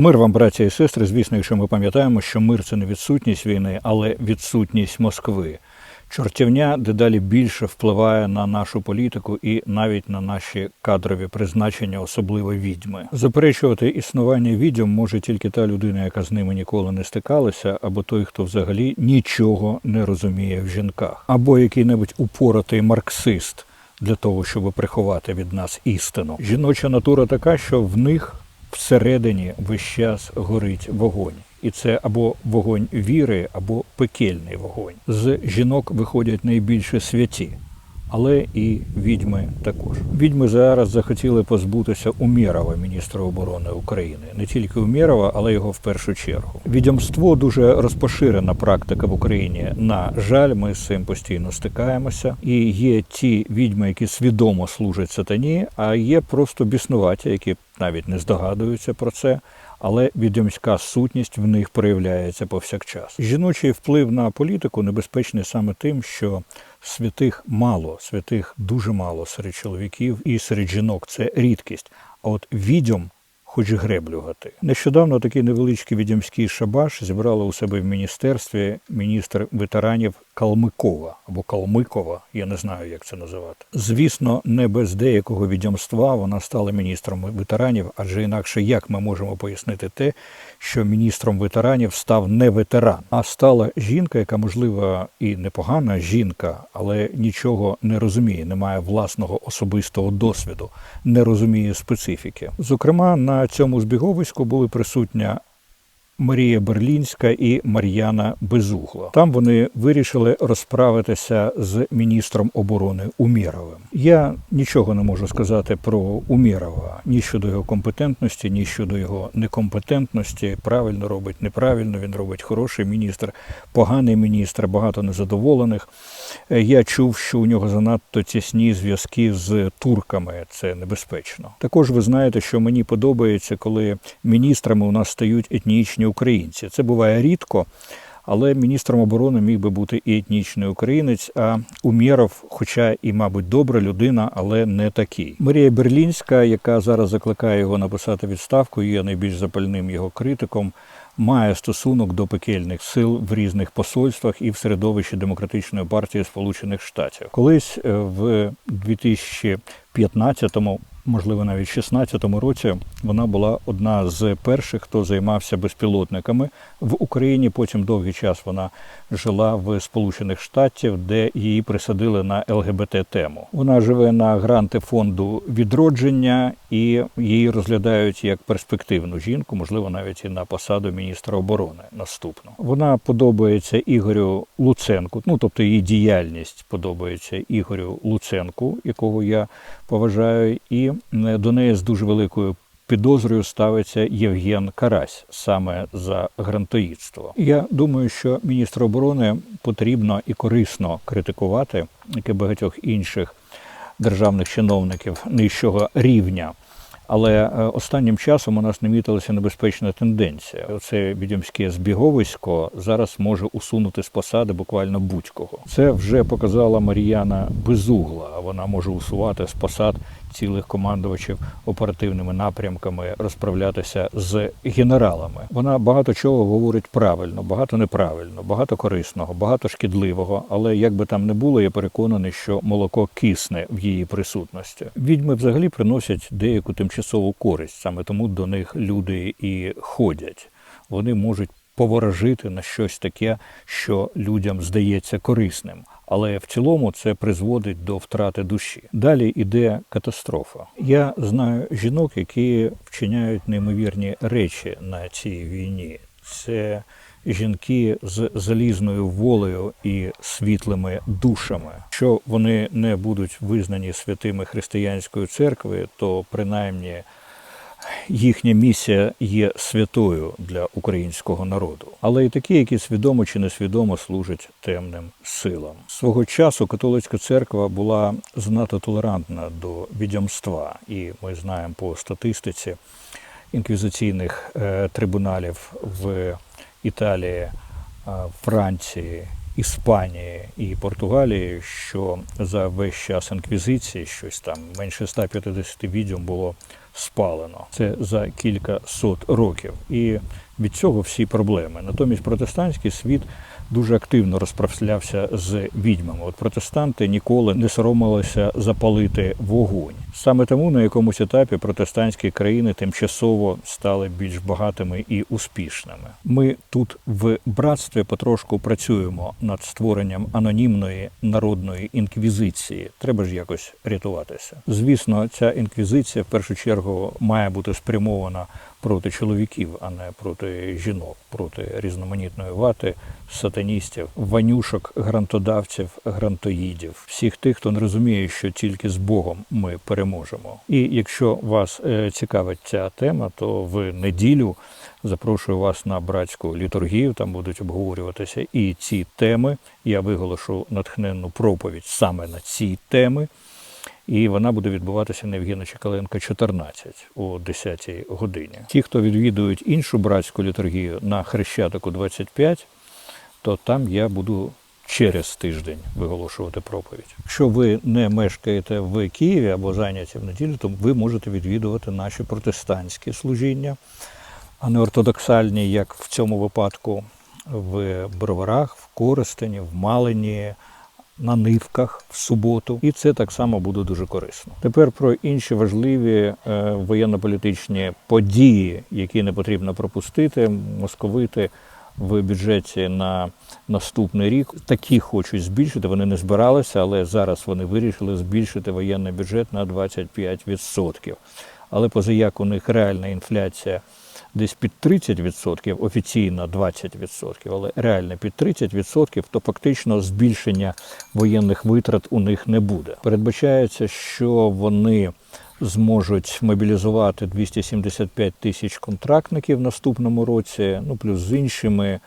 Мир вам, браття і сестри. Звісно, якщо ми пам'ятаємо, що мир це не відсутність війни, але відсутність Москви. Чортівня дедалі більше впливає на нашу політику і навіть на наші кадрові призначення, особливо відьми. Заперечувати існування відьом може тільки та людина, яка з ними ніколи не стикалася, або той, хто взагалі нічого не розуміє в жінках, або який-небудь упоратий марксист для того, щоб приховати від нас істину. Жіноча натура така, що в них всередині весь час горить вогонь. І це або вогонь віри, або пекельний вогонь. З жінок виходять найбільше святі, але і відьми також. Відьми зараз захотіли позбутися Умєрова, міністра оборони України, не тільки Умєрова, але його в першу чергу. Відьомство дуже розпоширена практика в Україні. На жаль, ми з цим постійно стикаємося. І є ті відьми, які свідомо служать сатані, а є просто біснуваті, які навіть не здогадуються про це. Але відьомська сутність в них проявляється повсякчас. Жіночий вплив на політику небезпечний саме тим, що святих мало, святих дуже мало серед чоловіків і серед жінок це рідкість. А от відьом хоч греблю гати. Нещодавно такий невеличкий відьомський шабаш зібрала у себе в міністерстві міністр ветеранів Калмикова або Калмикова, я не знаю, як це називати. Звісно, не без деякого відьомства вона стала міністром ветеранів, адже інакше як ми можемо пояснити те, що міністром ветеранів став не ветеран, а стала жінка, яка можливо і непогана жінка, але нічого не розуміє, не має власного особистого досвіду, не розуміє специфіки. Зокрема, на цьому збіговиську були присутня Марія Берлінська і Мар'яна Безугла. Там вони вирішили розправитися з міністром оборони Умєровим. Я нічого не можу сказати про Умєрова ні щодо його компетентності, ні щодо його некомпетентності. Правильно робить, неправильно. Він робить хороший міністр, поганий міністр, багато незадоволених. Я чув, що у нього занадто тісні зв'язки з турками. Це небезпечно. Також ви знаєте, що мені подобається, коли міністрами у нас стають етнічні українці. Це буває рідко. Але міністром оборони міг би бути і етнічний українець, а Умєров, хоча і, мабуть, добра людина, але не такий. Марія Берлінська, яка зараз закликає його написати відставку, є найбільш запальним його критиком, має стосунок до пекельних сил в різних посольствах і в середовищі демократичної партії Сполучених Штатів. Колись е, в 2015-му, можливо, навіть 16-му році, вона була одна з перших, хто займався безпілотниками в Україні. Потім довгий час вона жила в Сполучених Штатів, де її присадили на ЛГБТ тему. Вона живе на гранти фонду відродження і її розглядають як перспективну жінку, можливо, навіть і на посаду міністра оборони наступну. Вона подобається Ігорю Луценку. Ну тобто її діяльність подобається Ігорю Луценку, якого я поважаю, і до неї з дуже великою підозрою ставиться Євген Карась саме за грантоїдство. Я думаю, що міністра оборони потрібно і корисно критикувати, як і багатьох інших державних чиновників нижчого рівня. Але е, останнім часом у нас намітилася небезпечна тенденція. Оце відьомське збіговисько зараз може усунути з посади буквально будь-кого. Це вже показала Мар'яна Безугла. Вона може усувати з посад цілих командувачів оперативними напрямками, розправлятися з генералами. Вона багато чого говорить правильно, багато неправильно, багато корисного, багато шкідливого. Але як би там не було, я переконаний, що молоко кисне в її присутності. Відьми взагалі приносять деяку тимчасову користь, саме тому до них люди і ходять. Вони можуть поворожити на щось таке, що людям здається корисним. Але в цілому це призводить до втрати душі. Далі йде катастрофа. Я знаю жінок, які вчиняють неймовірні речі на цій війні. Це жінки з залізною волею і світлими душами. Що вони не будуть визнані святими християнської церкви, то принаймні їхня місія є святою для українського народу, але і такі, які свідомо чи несвідомо служать темним силам. Свого часу католицька церква була занадто толерантна до відьомства, і ми знаємо по статистиці інквізиційних е, трибуналів в Італії, е, Франції. Іспанії і Португалії, що за весь час інквізиції щось там менше 150 відьом було спалено. Це за кілька сот років. І від цього всі проблеми. Натомість протестантський світ дуже активно розправлявся з відьмами. От протестанти ніколи не соромилися запалити вогонь. Саме тому на якомусь етапі протестантські країни тимчасово стали більш багатими і успішними. Ми тут в братстві потрошку працюємо над створенням анонімної народної інквізиції. Треба ж якось рятуватися. Звісно, ця інквізиція в першу чергу має бути спрямована проти чоловіків, а не проти жінок, проти різноманітної вати, сатаністів, ванюшок, грантодавців, грантоїдів, всіх тих, хто не розуміє, що тільки з Богом ми переможемо. І якщо вас е, цікавить ця тема, то в неділю запрошую вас на братську літургію. Там будуть обговорюватися і ці теми. Я виголошу натхненну проповідь саме на ці теми. І вона буде відбуватися на Євгена Чекаленка 14 о 10 годині. Ті, хто відвідують іншу братську літургію на Хрещатику 25, то там я буду через тиждень виголошувати проповідь. Якщо ви не мешкаєте в Києві або зайняті в неділю, то ви можете відвідувати наші протестантські служіння, а не ортодоксальні, як в цьому випадку в Броварах, в Коростені, в Малині, на нивках в суботу, і це так само буде дуже корисно. Тепер про інші важливі е, воєнно-політичні події, які не потрібно пропустити. Московити в бюджеті на наступний рік такі хочуть збільшити. Вони не збиралися, але зараз вони вирішили збільшити воєнний бюджет на 25%. Але позаяк у них реальна інфляція десь під 30%, офіційно 20%, але реально під 30%, то фактично збільшення воєнних витрат у них не буде. Передбачається, що вони зможуть мобілізувати 275 тисяч контрактників в наступному році, ну плюс з іншими.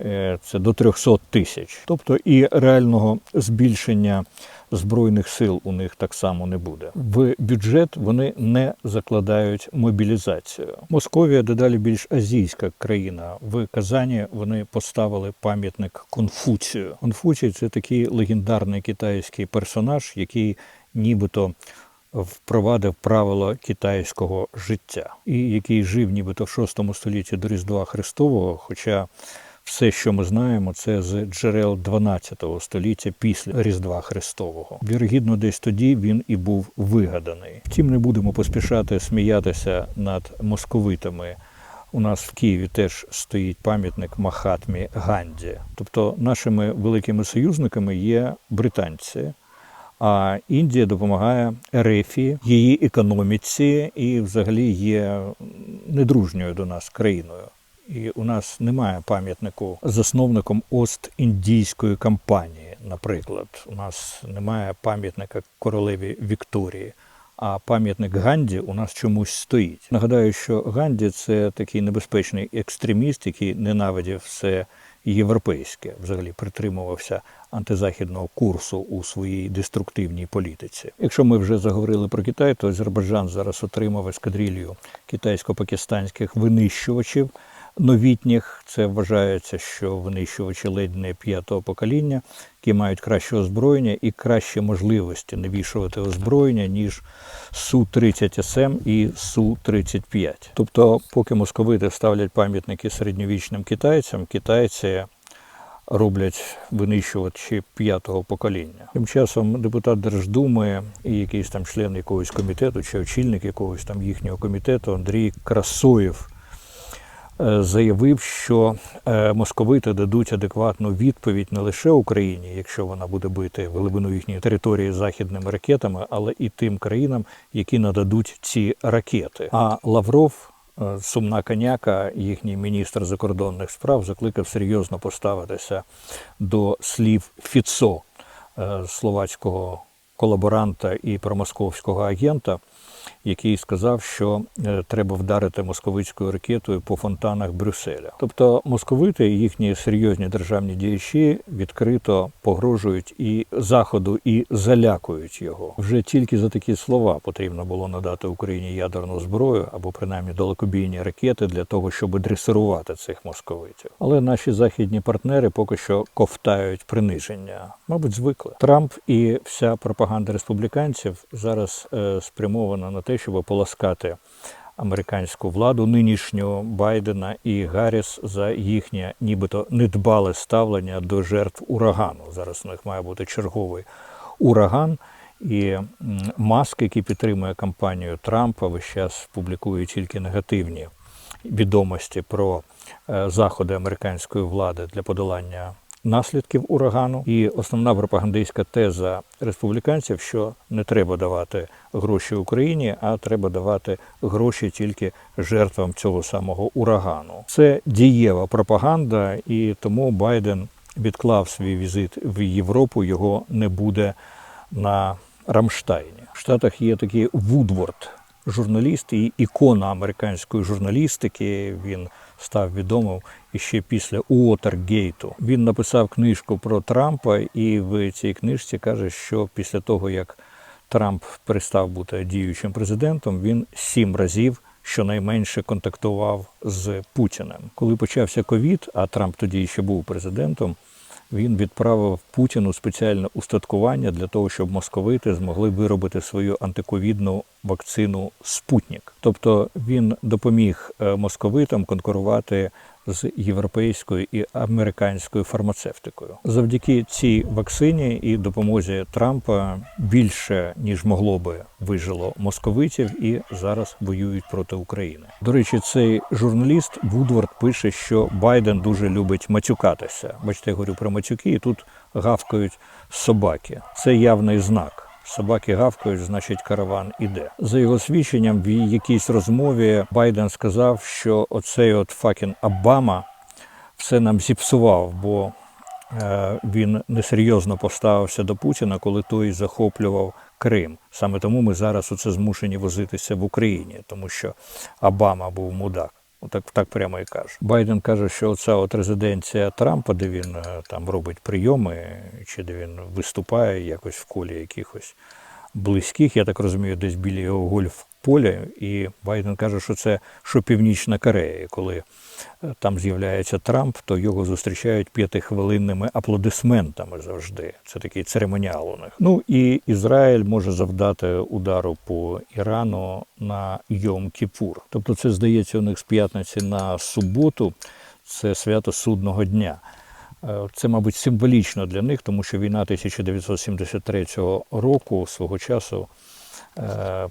Е, Це до 300 тисяч, тобто і реального збільшення збройних сил у них так само не буде. В бюджет вони не закладають мобілізацію. Московія дедалі більш азійська країна. В Казані вони поставили пам'ятник Конфуцію. Конфуцій це такий легендарний китайський персонаж, який нібито впровадив правила китайського життя, і який жив нібито в VI столітті до Різдва Христового. Хоча все, що ми знаємо, це з джерел 12 століття після Різдва Христового. Вірогідно, десь тоді він і був вигаданий. Втім, не будемо поспішати сміятися над московитами. У нас в Києві теж стоїть пам'ятник Махатмі Ганді. Тобто нашими великими союзниками є британці. А Індія допомагає Ерефії, її економіці і взагалі є недружньою до нас країною. І у нас немає пам'ятнику засновником Ост-Індійської компанії, наприклад. У нас немає пам'ятника королеві Вікторії, а пам'ятник Ганді у нас чомусь стоїть. Нагадаю, що Ганді це такий небезпечний екстреміст, який ненавидів все європейське, взагалі притримувався антизахідного курсу у своїй деструктивній політиці. Якщо ми вже заговорили про Китай, то Азербайджан зараз отримав ескадрилью китайсько-пакистанських винищувачів новітніх. Це вважається, що винищувачі ледь не п'ятого покоління, які мають краще озброєння і кращі можливості навішувати озброєння, ніж Су-30 СМ і Су-35. Тобто, поки московити ставлять пам'ятники середньовічним китайцям, китайці роблять винищувачі п'ятого покоління. Тим часом депутат Держдуми і якийсь там член якогось комітету чи очільник якогось там їхнього комітету Андрій Красоєв заявив, що е, московити дадуть адекватну відповідь не лише Україні, якщо вона буде бити глибину їхньої території західними ракетами, але і тим країнам, які нададуть ці ракети. А Лавров. е, Сумна коняка, їхній міністр закордонних справ, закликав серйозно поставитися до слів Фіцо, е, словацького колаборанта і промосковського агента, який сказав, що е, треба вдарити московицькою ракетою по фонтанах Брюсселя. Тобто московити і їхні серйозні державні діячі відкрито погрожують і заходу, і залякують його. Вже тільки за такі слова потрібно було надати Україні ядерну зброю або принаймні далекобійні ракети для того, щоб дресирувати цих московитів. Але наші західні партнери поки що ковтають приниження. Мабуть, звикли. Трамп і вся пропаганда республіканців зараз е, спрямована на те, щоб полоскати американську владу нинішнього Байдена і Гарріс за їхнє нібито недбале ставлення до жертв урагану. Зараз у них має бути черговий ураган. І Маск, який підтримує кампанію Трампа, весь час публікує тільки негативні відомості про е, заходи американської влади для подолання наслідків урагану. І основна пропагандистська теза республіканців, що не треба давати гроші Україні, а треба давати гроші тільки жертвам цього самого урагану. Це дієва пропаганда, і тому Байден відклав свій візит в Європу. Його не буде на Рамштайні. В Штатах є такий Вудворд, журналіст і ікона американської журналістики. Він став відомим іще після Уотергейту. Він написав книжку про Трампа, і в цій книжці каже, що після того, як Трамп перестав бути діючим президентом, він сім разів щонайменше контактував з Путіним. Коли почався ковід, а Трамп тоді ще був президентом. Він відправив Путіну спеціальне устаткування для того, щоб московити змогли виробити свою антиковідну вакцину Спутник. Тобто він допоміг е, московитам конкурувати з європейською і американською фармацевтикою. Завдяки цій вакцині і допомозі Трампа більше ніж могло би вижило московитів і зараз воюють проти України. До речі, цей журналіст Вудвард пише, що Байден дуже любить матюкатися. Бачите, я говорю про матюки, і тут гавкають собаки. Це явний знак. Собаки гавкають, значить караван іде. За його свідченням, в якійсь розмові Байден сказав, що оцей от факін Обама все нам зіпсував, бо е, він несерйозно поставився до Путіна, коли той захоплював Крим. Саме тому ми зараз оце змушені возитися в Україні, тому що Обама був мудак. Отак так прямо і каже. Байден каже, що оця от резиденція Трампа, де він е, там робить прийоми, чи де він виступає якось в колі якихось близьких, я так розумію, десь біля його гольф поля. І Байден каже, що це що Північна Корея. І коли е, там з'являється Трамп, то його зустрічають п'ятихвилинними аплодисментами завжди. Це такий церемоніал у них. Ну і Ізраїль може завдати удару по Ірану на Йом-Кіпур. Тобто, це здається у них з п'ятниці на суботу. Це свято судного дня. Е, Це, мабуть, символічно для них, тому що війна 1973 року свого часу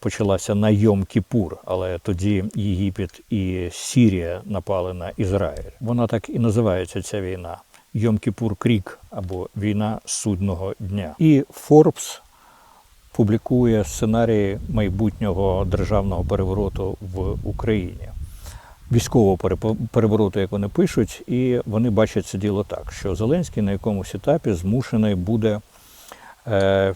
почалася на Йом-Кіпур, але тоді Єгипет і Сірія напали на Ізраїль. Вона так і називається ця війна. Йом-Кіпур Крік або війна судного дня. І Форбс публікує сценарії майбутнього державного перевороту в Україні. Військового перевороту, як вони пишуть, і вони бачать це діло так, що Зеленський на якомусь етапі змушений буде е,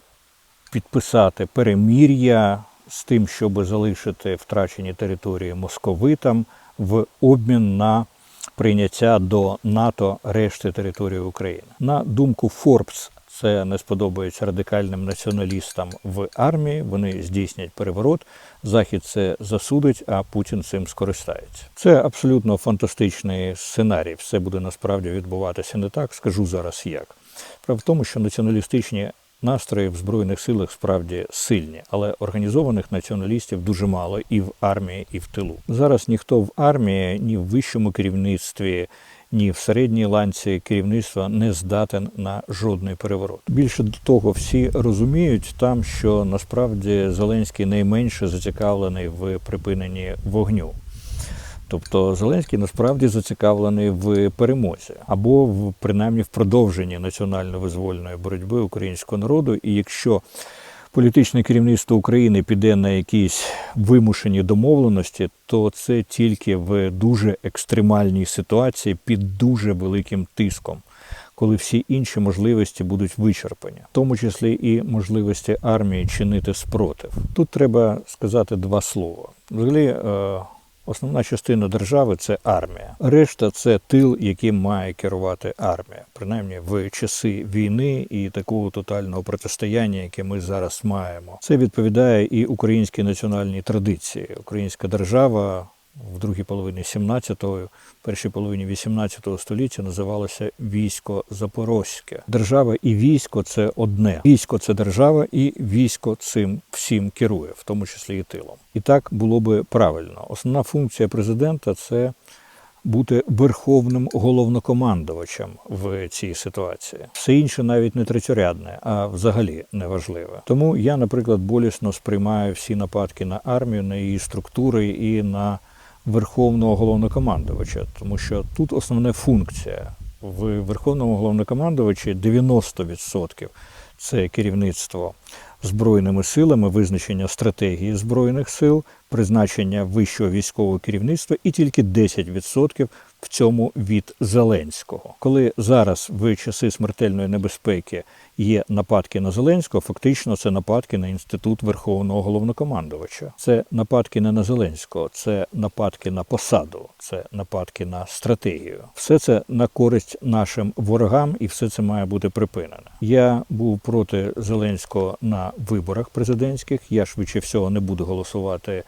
підписати перемір'я з тим, щоб залишити втрачені території московитам в обмін на прийняття до НАТО решти території України. На думку Forbes, це не сподобається радикальним націоналістам в армії. Вони здійснять переворот. Захід це засудить, а Путін цим скористається. Це абсолютно фантастичний сценарій. Все буде насправді відбуватися не так. Скажу зараз як. Справа в тому, що націоналістичні настрої в збройних силах справді сильні, але організованих націоналістів дуже мало і в армії, і в тилу. Зараз ніхто в армії, ні в вищому керівництві, ні в середній ланці керівництва не здатен на жодний переворот. Більше до того, всі розуміють там, що насправді Зеленський найменше зацікавлений в припиненні вогню. Тобто Зеленський насправді зацікавлений в перемозі або в принаймні в продовженні національно-визвольної боротьби українського народу. І якщо політичне керівництво України піде на якісь вимушені домовленості, то це тільки в дуже екстремальній ситуації під дуже великим тиском. Коли всі інші можливості будуть вичерпані, в тому числі і можливості армії чинити спротив. Тут треба сказати два слова. Взагалі, е, Основна частина держави це армія. Решта це тил, яким має керувати армія, принаймні в часи війни і такого тотального протистояння, яке ми зараз маємо. Це відповідає і українській національній традиції. Українська держава в другій половині 17-го, першій половині 18 століття називалося військо Запорозьке. Держава і військо це одне. Військо це держава, і військо цим всім керує, в тому числі і тилом. І так було би правильно. Основна функція президента це бути верховним головнокомандувачем в цій ситуації. Все інше навіть не третьорядне, а взагалі неважливе. Тому я, наприклад, болісно сприймаю всі нападки на армію, на її структури і на верховного головнокомандувача, тому що тут основна функція в верховному головнокомандувачі 90% це керівництво збройними силами, визначення стратегії збройних сил, призначення вищого військового керівництва і тільки 10% в цьому від Зеленського. Коли зараз в часи смертельної небезпеки є нападки на Зеленського, фактично це нападки на інститут Верховного головнокомандувача. Це нападки не на Зеленського, це нападки на посаду, це нападки на стратегію. Все це на користь нашим ворогам, і все це має бути припинено. Я був проти Зеленського на виборах президентських. Я швидше всього не буду голосувати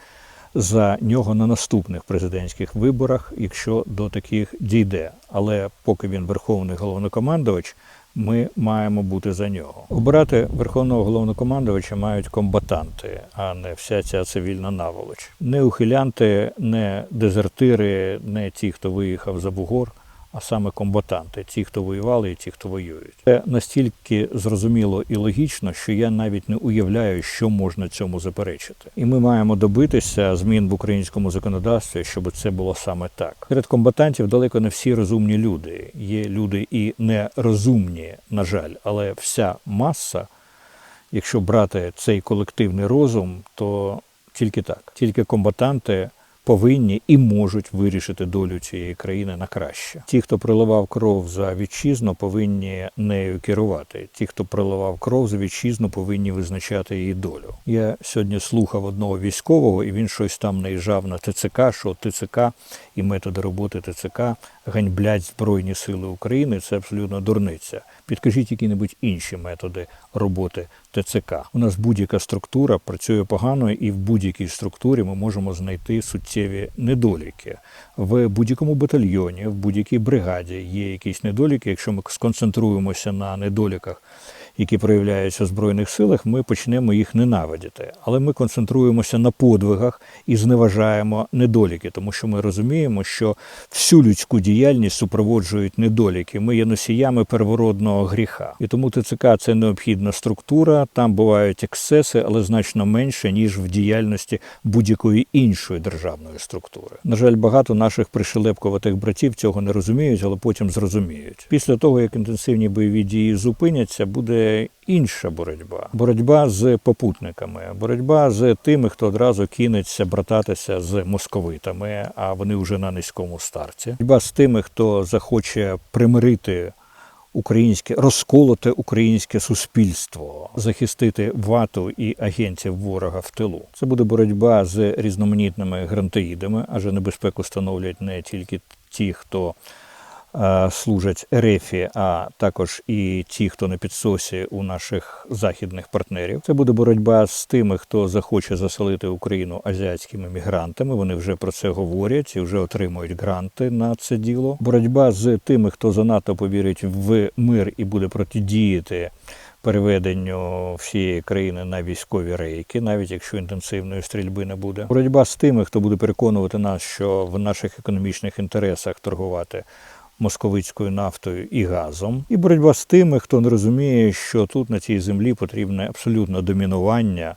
за нього на наступних президентських виборах, якщо до таких дійде. Але поки він верховний головнокомандувач, ми маємо бути за нього. Обирати верховного головнокомандувача мають комбатанти, а не вся ця цивільна наволоч. Не ухилянти, не дезертири, не ті, хто виїхав за бугор. А саме комбатанти, ті, хто воювали, і ті, хто воюють, це настільки зрозуміло і логічно, що я навіть не уявляю, що можна цьому заперечити. І ми маємо добитися змін в українському законодавстві, щоб це було саме так. Серед комбатантів далеко не всі розумні люди. Є люди і нерозумні, на жаль, але вся маса, якщо брати цей колективний розум, то тільки так, тільки комбатанти повинні і можуть вирішити долю цієї країни на краще. Ті, хто проливав кров за вітчизну, повинні нею керувати. Ті, хто проливав кров за вітчизну, повинні визначати її долю. Я сьогодні слухав одного військового, і він щось там наїжджав на ТЦК, що ТЦК і методи роботи ТЦК ганьблять Збройні Сили України. Це абсолютно дурниця. Підкажіть які-небудь інші методи роботи ТЦК. У нас будь-яка структура працює погано, і в будь-якій структурі ми можемо знайти суттєві недоліки. В будь-якому батальйоні, в будь-якій бригаді є якісь недоліки. Якщо ми сконцентруємося на недоліках, які проявляються в збройних силах, ми почнемо їх ненавидіти. Але ми концентруємося на подвигах і зневажаємо недоліки, тому що ми розуміємо, що всю людську діяльність супроводжують недоліки. Ми є носіями первородного гріха, і тому ТЦК це необхідна структура. Там бувають ексцеси, але значно менше ніж в діяльності будь-якої іншої державної структури. На жаль, багато наших пришелепкуватих братів цього не розуміють, але потім зрозуміють. Після того як інтенсивні бойові дії зупиняться, буде інша боротьба. Боротьба з попутниками, боротьба з тими, хто одразу кинеться брататися з московитами, а вони вже на низькому старті. Боротьба з тими, хто захоче примирити. Українське розколоте українське суспільство, захистити вату і агентів ворога в тилу. Це буде боротьба з різноманітними грантоїдами, адже небезпеку становлять не тільки ті, хто служать РЕФі, а також і ті, хто на підсосі у наших західних партнерів. Це буде боротьба з тими, хто захоче заселити Україну азіатськими мігрантами. Вони вже про це говорять і вже отримують гранти на це діло. Боротьба з тими, хто занадто повірить в мир і буде протидіяти. Переведенню всієї країни на військові рейки, навіть якщо інтенсивної стрільби не буде, боротьба з тими, хто буде переконувати нас, що в наших економічних інтересах торгувати московицькою нафтою і газом, і боротьба з тими, хто не розуміє, що тут на цій землі потрібне абсолютно домінування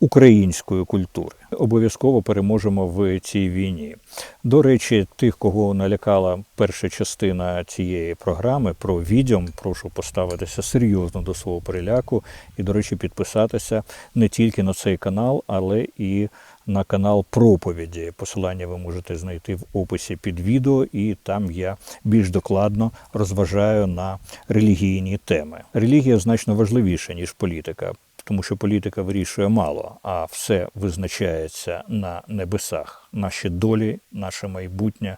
української культури. Обов'язково переможемо в цій війні. До речі, тих, кого налякала перша частина цієї програми про відьом, прошу поставитися серйозно до свого переляку і, до речі, підписатися не тільки на цей канал, але і на канал проповіді. Посилання ви можете знайти в описі під відео, і там я більш докладно розважаю на релігійні теми. Релігія значно важливіша ніж політика. Тому що політика вирішує мало, а все визначається на небесах. Наші долі, наше майбутнє,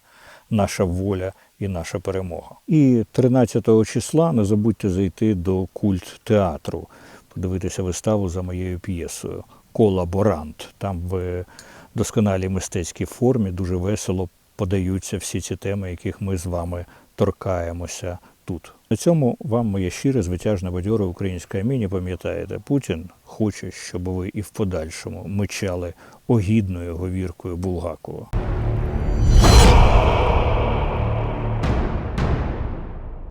наша воля і наша перемога. І 13 числа не забудьте зайти до культ театру, подивитися виставу за моєю п'єсою Колаборант. Там в досконалій мистецькій формі, дуже весело подаються всі ці теми, яких ми з вами торкаємося тут. На цьому вам моє щире, звитяжне бадьоре українське аміні. Пам'ятаєте, Путін хоче, щоб ви і в подальшому мичали огідною говіркою Булгакова.